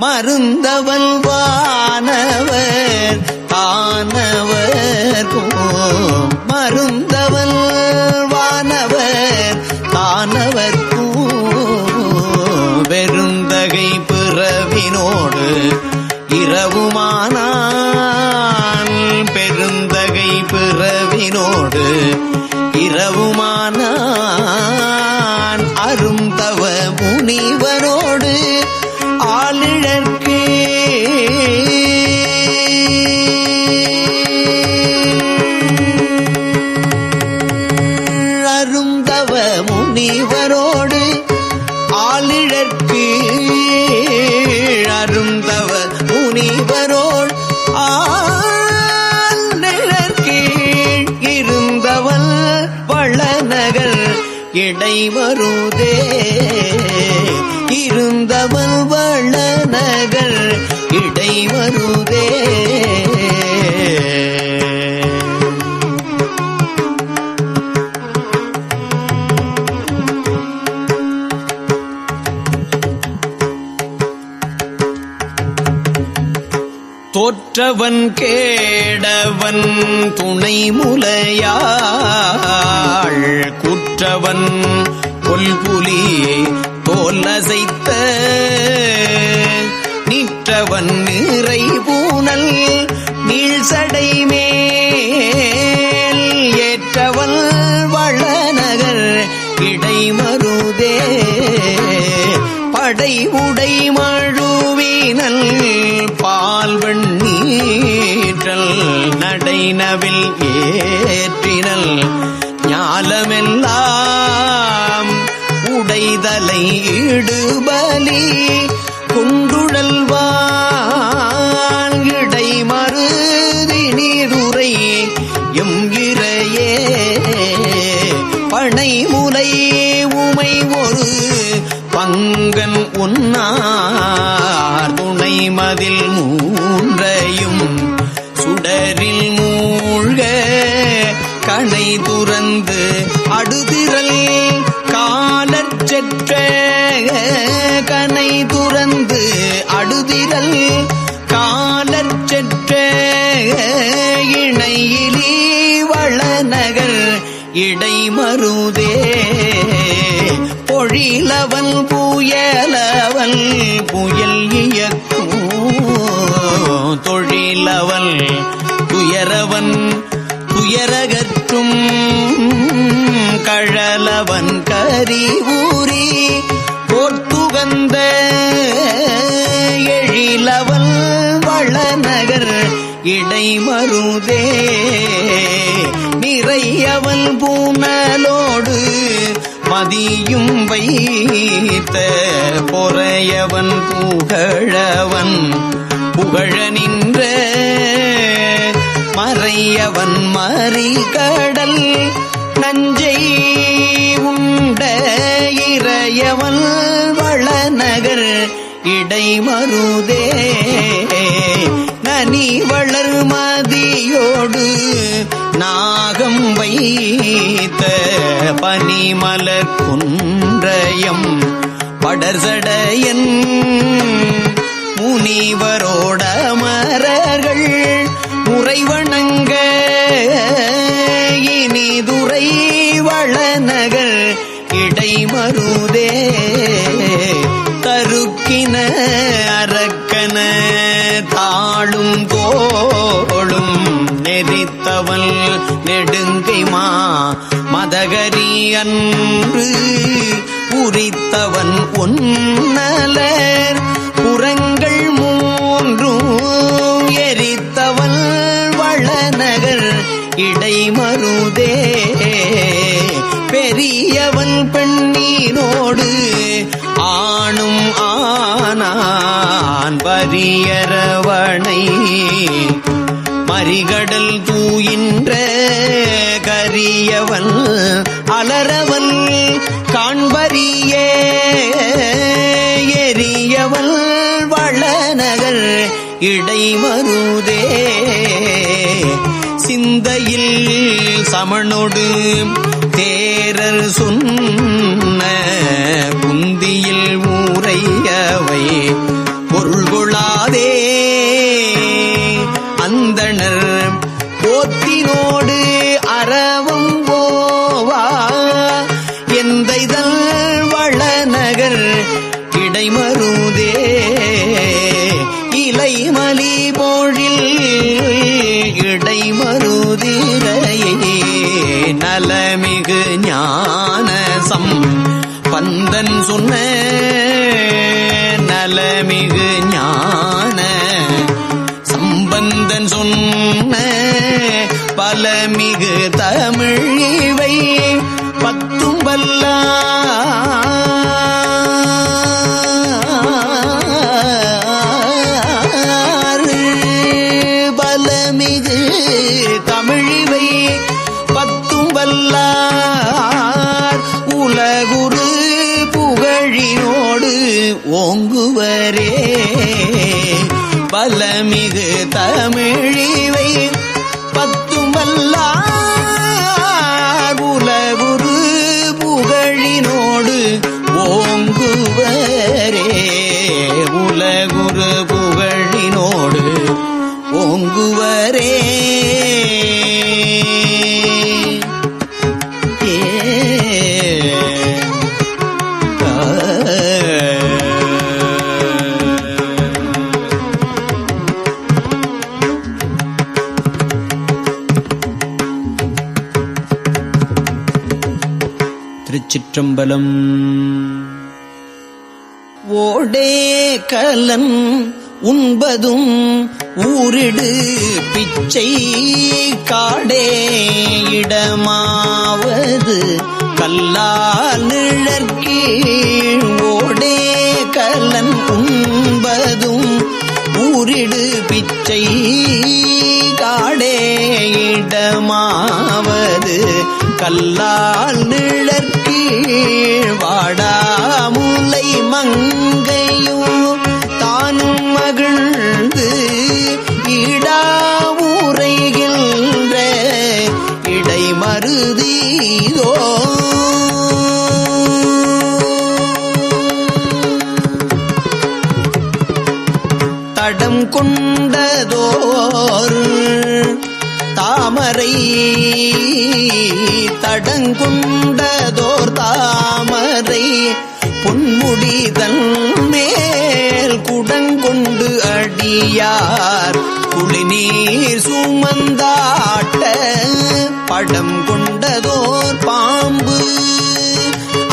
மருந்தவல் வானவர் ஆனவர் மருந்தவல் வானவர் தானவர். பெருந்தகை பிறவினோடு இரவுமானான் பெருந்தகை பிறவினோடு இரவுமான இடைமருதே தோற்றவன் கேடவன் துணை முலையாள் குற்றவன் கொல்புலி தோலசைத்த நிற்றவன் நிறை பூனல் நீழ்சடை மேல் ஏற்றவன் வளநகர் இடைமருதே படை உடை நினவில் ஏற்றினல் ஞாலமெல்லாம் உடைதலை இடுபலி குண்டுழல்வான் இடை மருதி நீருரை எம் இறையே பனை முலை உமை ஒரு பங்கன் உன்னார் துணை மதில் மூன்றையும் சுடரில் மூ கணை துறந்து அடுதிரல் காலற்ற கணை துறந்து அடுதிரல் காலற்ற இணையிலி வளநகர் இடைமருதே. பொழிலவன் புயலவன் புயல் இயக்கும். தொழிலவன் துயரவன் துயரக கழலவன் கரி ஊரி போர்த்துகந்த எழிலவன் வளநகர் இடைமருதே. நிறையவன் பூனலோடு மதியும் வைத்த பொறையவன் புகழவன் புகழ நின்ற மறையவன் மறிகடல் நஞ்சை இடைமருதே நனி வளர் மதியோடு நாகம் வைத்த பனிமலர் குன்றயம் படர்சடையன் முனிவரோட மரர்கள் முறைவணங்க இனிதுரை வளநகர் இடைமருதே தருக்கின அரக்கன தாழும் கோளும் நெறித்தவள் நெடுங்கைமா மதகரி அன்று உரித்தவன் ஒன்னலர் புறங்கள் மூன்றும் எரித்தவள் வளநகர் இடைமருதே பெரியவன் பெண் ஆயினோடு ஆணும் ஆனான் பரியரவணை மறிகடல் தூயின்ற கரியவன் அலரவன் காண்பரியே எரியவள் வளநகர் இடைமருதே. சிந்தையில் சமணொடு தேரர் சொன்ன இடைமலி போழில் இடைமருதிரையே நலமிகு ஞானசம். பந்தன் சொன்ன திருச்சிற்றம்பலம் ஓடே கலன் உண்பதும் ஊரிடு பிச்சை காடே இடமாவது கல்லால் நிழற்கீழ் ஓடே கலன் உண்பதும் ஊரிடு பிச்சை காடே இடமாவது கல்லால் நிழற்கீழ் வாடாமுலை மங்கையும் தானும் மகிழ்ந்து இடா உரைகின்ற இடை மருதீதோ தடம் கொண்டதோர் தாமரை தடங்குண்ட தாமரை பொன்முடிதன் மேல் குடங்கொண்டு அடியார். குளிநீர் சுமந்தாட்ட படம் கொண்டதோர் பாம்பு.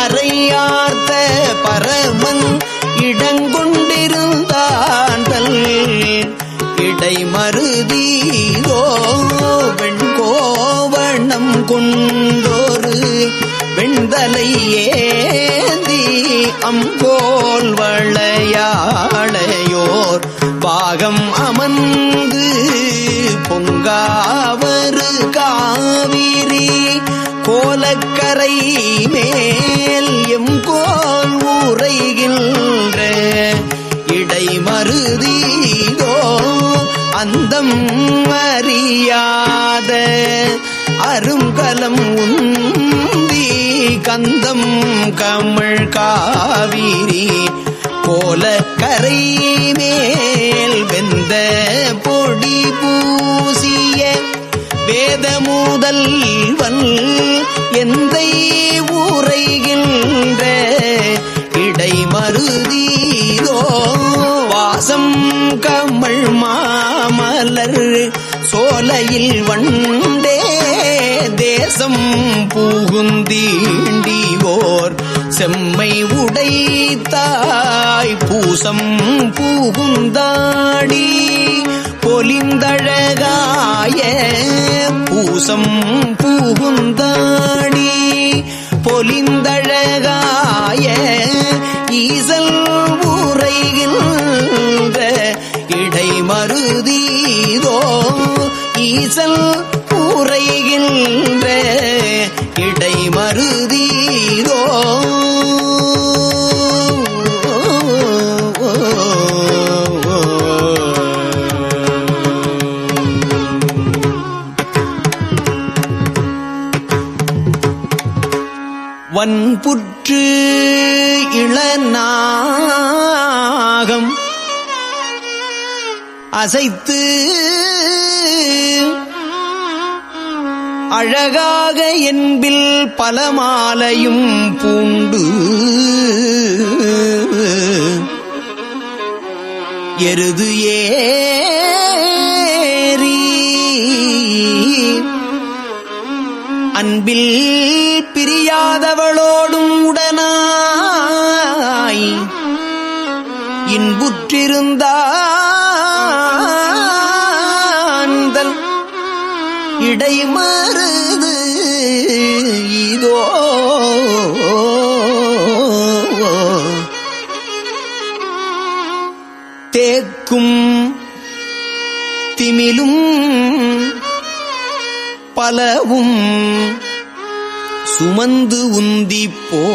அறையார்த்த பரமன் இடங்கொண்டிருந்தான் இடை மருதீதோ வெண்கோவணம் கொண்டோரு. வெண்தலை ஏந்தி அம்போல் வளையாளையோர் பாகம் அமர்ந்து பொங்காவரு காவிரி கோலக்கரை மேல் எம் கோல் உரைகின்ற இடை மருதீதோ அந்தம் அறியாத அருங்கலம் உந்தி கந்தம் கமிழ் காவிரி கோலக்கரை மேல் வெந்த பொடி பூசிய வேத முதல்வன் எந்தை ஊரைகின்ற இடை மருதீதோ வாசம் கமல் மாமலர் சோலையில் வண்டே தேசம் பூகுந்தீண்டிவோர். செம்மை உடைத்தாய் பூசம் பூகுந்தாடி. பொலிந்தழகாய பூசம் பூகுந்தாடி. பொலிந்தழகாய ஈசல் உரைகின்ற இடை மருதீதோ ஈசல் உரைகின்ற வன்புற்று இளநாகம் அசைத்து அழகாக என்பில் பல மாலையும் பூண்டு எருது ஏறி அன்பில் பிரியாதவளோடும் உடனாய் இன்புற்றிருந்தாந்தல் இடைமருது இதோ தேக்கும் திமிலும் பலவும் சுமந்து உந்தி போக்கி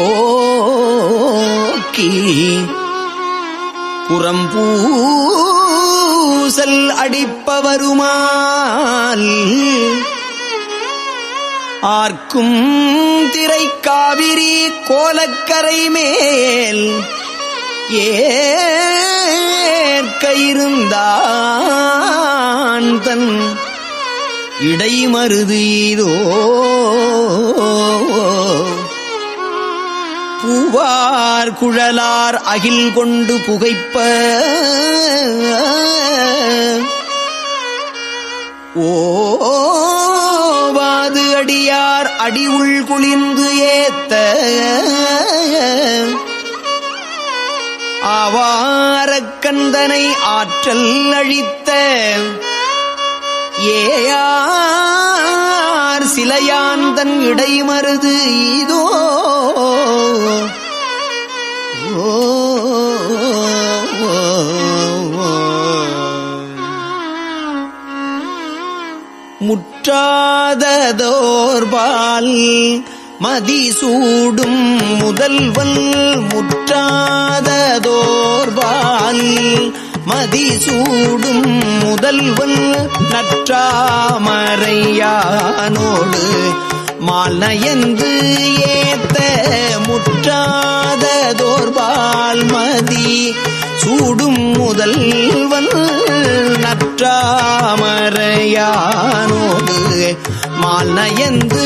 புறம்பூசல் அடிப்பவருமால் ஆர்க்கும் திரை காவிரி கோலக்கரை மேல் ஏற்க இருந்தான் தன் இடைமருது இதோ. பூவார் குழலார் அகில் கொண்டு புகைப்ப. ஓவாது அடியார் அடி உள் குளிந்து ஏத்த. ஆவாரக்கந்தனை ஆற்றல் அழித்த. ஏயார் சிலையாந்தன் இடைமருது இதோ. முற்றாததோர்பால் மதிசூடும் முதல்வல் முற்றாததோர்பால் மதிசூடும் முதல்வன் நற்றாமறையானோடு மால்நயந்து ஏத்த முற்றாததோர்பால் மதி சூடும் முதல்வன் நற்றாமறையானோடு மால்நயந்து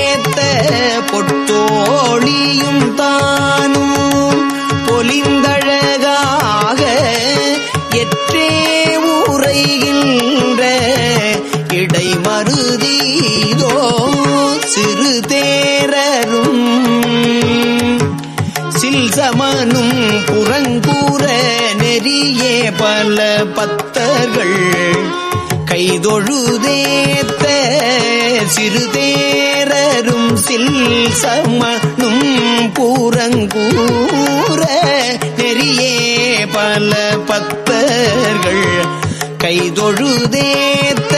ஏத்த பொட்டோழியும் தானும் பொலிந்தழகாக பெற்றே உரைகின்ற இடைமருதீதோ சிறு தேரரும். சில் சமனும் புறங்கூற நெறியே பல பத்தர்கள் கைதொழுதேத்த சிறுதேரரும் சில் சமனும் பூரங்கூற நெறியே பல பக்தர்கள் கைதொழுதேத்த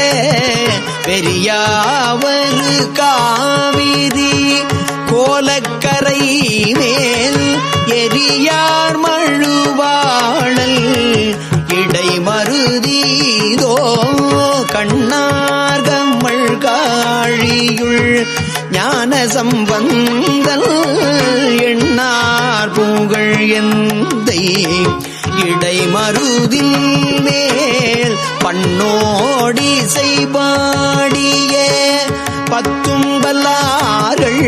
பெரியாவரு காவிரி கோலக்கரை மேல் எரியார் சம்பந்தல் எண்ணார் புகழ் எந்தை இடைமருதில் மேல் பண்ணோடி செய்பாடிய பத்தும் வல்லார்கள்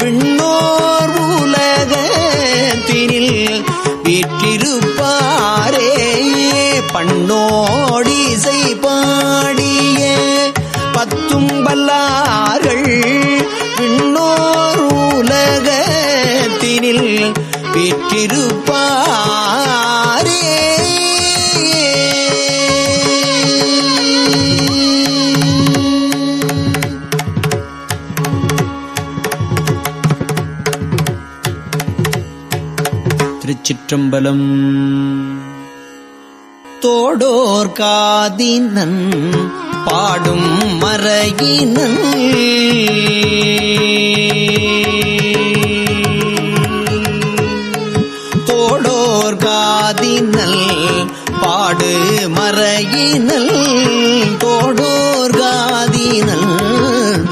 விண்ணோர் உலகத்தினில் வீற்றிருப்பாரே பண்ணோடி செய்பாடி வீற்றிருப்பாரே திருச்சிற்றம்பலம். தோடோர் காதினன் பாடும் மறையினன் மறையினல் தோடோர் காதினல்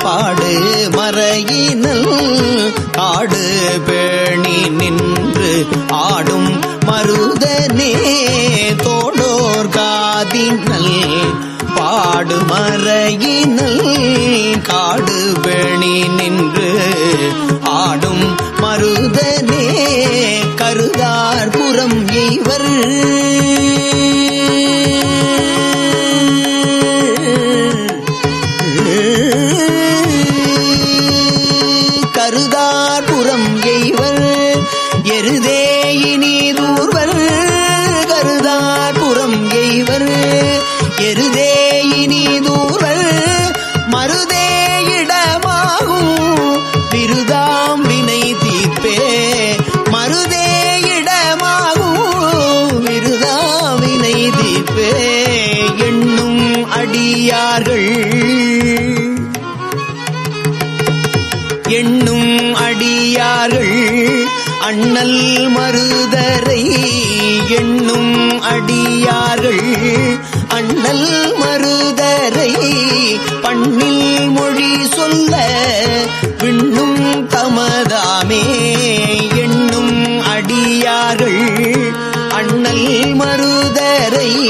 பாடு மறையினல் காடு பேணி நின்று ஆடும் மருதனே தோடோர் காதி காதினல் பாடுமறையினல் காடு பேணி நின்று ஆடும் மருதனே கருதார் புறம் எய்வர் அடியார்கள். எண்ணும் அடியார்கள் அண்ணல் மருதரை. எண்ணும் அடியார்கள் அண்ணல் மருதரை. பண்ணில் மொழி சொல்ல விண்ணும் தமதாமே. எண்ணும் அடியார்கள் அண்ணல் மருதரை.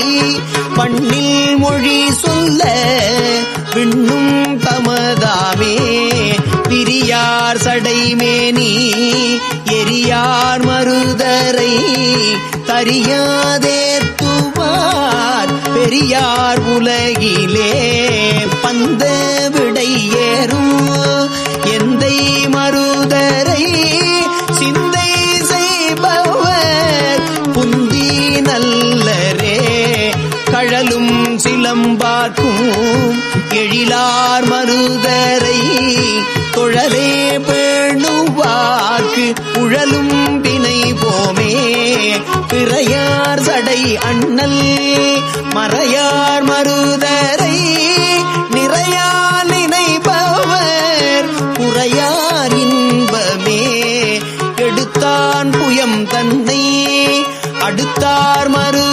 பண்ணில் மொழி சொல்ல விண்ணும் தமதாமே. பிரியார் சடைமேனி எரியார் மருதரை தரியாதேத்துவார் பெரியார் உலகிலே பந்த விடை ஏறும் எழிலார் மருதரை தொழலே பேணுவார்க்கு உழலும் வினை போமே. பிறையார் சடை அண்ணல் மறையார் மருதரை நிறையா நினைப்பவர் குறையார் இன்பமே. எடுத்தான் புயம் தன்னை அடுத்தார் மருதரை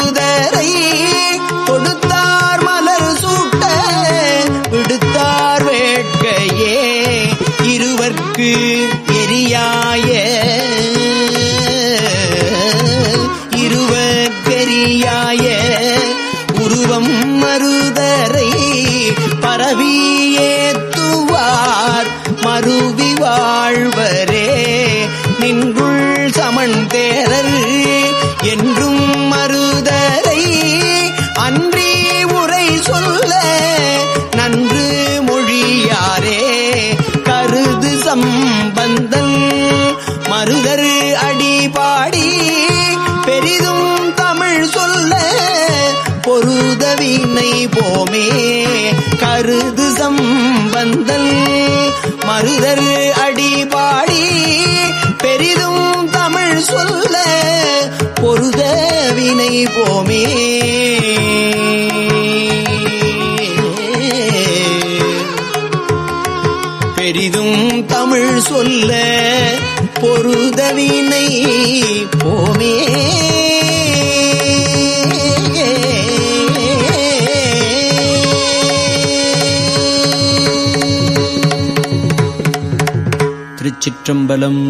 பரவியேத்துவார். மருவி வாழ்வரே நின்றுள் சமன் தேரர் என்றும் மருதரை அன்றி உரை சொல்ல நன்று மொழியாரே. கருது சம்பந்தன் மருதர் அடிபாடி பெரிதும் தமிழ் சொல்ல பொருதவினை போமே. மருது சம்பந்தல். மருதர் அடிபாடி பெரிதும் தமிழ் சொல்ல பொருதவினை போமே. பெரிதும் தமிழ் சொல்ல பொருதவினை போமே. திருச்சிற்றம்பலம்.